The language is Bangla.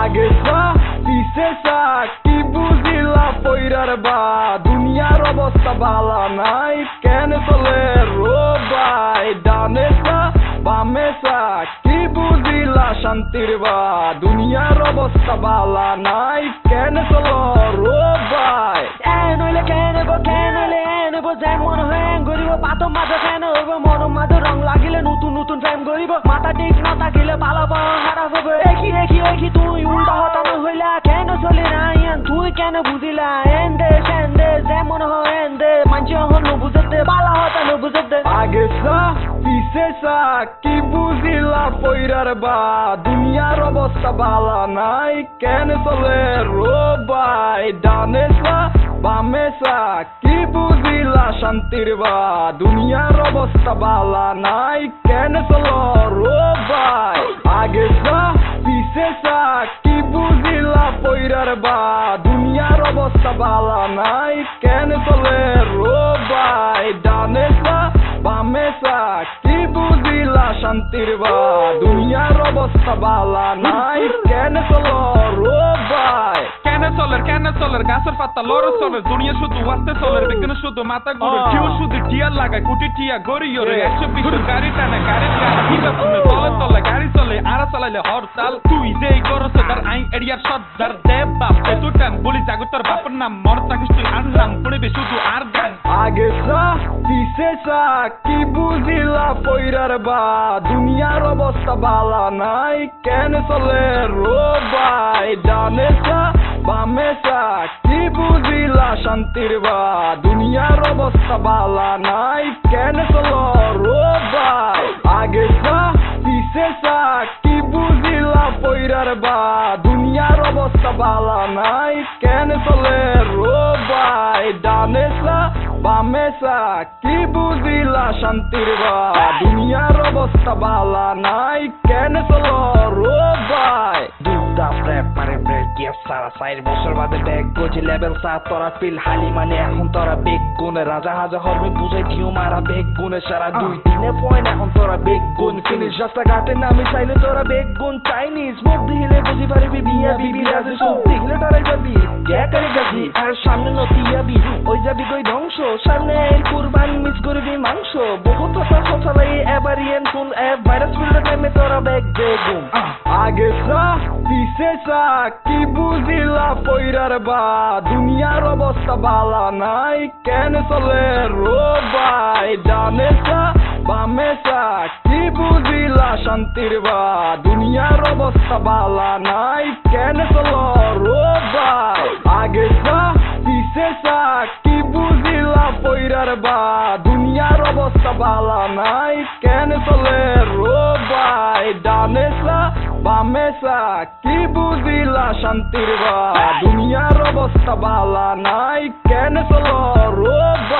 আগে পিছে কি বুঝিলা পৈরার বা দুনিয়ার অবস্থা বালা নাই, কেন চলে রোবাই ডানে বামে কি বুঝিলা শান্তির বা দুনিয়ার অবস্থা বালা নাই, কেন চলো রোবাই মাঝে কেন হইব? মন মাঝে রং লাগিলে নতুন নতুন প্রেম করিব মাথা ঠিক না থাকিলে ভালো পাওয়া খারাপ হবে দেখি দেখি দেখি তুই উল্টা হতানো হইলা কেন চলি না, ইয়ান? তুই কেন বুঝিলা? এন দে সেন দে যেমন হয় এন দে মানছি হন বুঝতে, বালা হতানো বুঝতে। আগে চা পিছে চা কি বুঝিলা পৈরার বা? দুনিয়ার অবস্থা বালা নাই, কেন চলে রোবাই? ডানে চা বামে চা কি বুঝিলা শান্তির বা? দুনিয়ার অবস্থা বালা নাই, কেন চলো রোবাই আগে সা পিছে চা কি বুঝিলা পৈরার বা? দুনিয়ার অবস্থা বালা নাই, কেন চলে শান্তির বা দুনিয়ার অবস্থা বালা নাই। কেন চলো রোবাই কেন চলের কেন চলের গাছের পাতা লড় চলের দুনিয়া শুধু আসতে চলের বিজ্ঞান শুধু মাথা ঘুরে। কেউ শুধু টিয়ার লাগায় কুটি টিয়া গড়িয়ে. একশো পিছু গাড়ি টানে গাড়ি টানে চলে হরতাল তুই যে করছ তার আইন এরিয়ার সর্দার দেব বাপ। এতু টান বলি জাগো তোর বাপের নাম, মর থাকিস তুই আর নাম পড়িবে শুধু আর গান আগে চা পিছে চা কি বুঝিলা পৈরার বা? দুনিয়ার অবস্থা বালা নাই, কেন চলে রোবাই ডানে চা বামে চা কি বুঝিলা শান্তির বা? দুনিয়ার অবস্থা বালা নাই, কেন চলো রোবাই আগে কেন রোবাই ডানে চা কি বুঝিলা শান্তির বা? দুনিয়ার অবস্থা বালা নাই কেন চলো রোবাই দুটা প্রেপ মানে সারা চার বছর বাদে ব্যাগ গজি লেভেল সা তোরা পিল হালি মানে এখন তোরা বেগ গুনে রাজা হাজা হরবে বুঝে ঘিউ মারা বেগ গুনে সারা দুই দিনে পয়েন্ট এখন তোরা বেগ গুন ফিনিশ রাস্তা ঘাটে নামি চাইলে তোরা বেগ গুন চাইনিজ মুখ দিলে বুঝি পারবি বিয়া বিবি রাজে সব দিলে তারাই যাবি। গাজি, আর সামনে নতিয়াবি ওই যাবি ধ্বংস। সামনে কুরবান, মিস করবি মাংস। বহুত কথা সচালাই এবার ইয়েন কোন এ ভাইরাস ফিল্ডে টাইমে তোরা আহ আগে চা পিছে চা কি বুঝিলা পৈরার বা? দুনিয়ার অবস্থা বালা নাই, কেন চলে রোবাই ডানে চা বামে চা কি বুঝিলা শান্তির বা? দুনিয়ার অবস্থা বালা নাই, কেন চলো চা কি বুঝিলা পৈরার বা? দুনিয়ার অবস্থা বালা নাই, কেন চলে রোবাই? ডানেসা বামেসা কি বুঝিলা শান্তির বা? দুনিয়ার অবস্থা বালা নাই, কেন চলো রোবাই?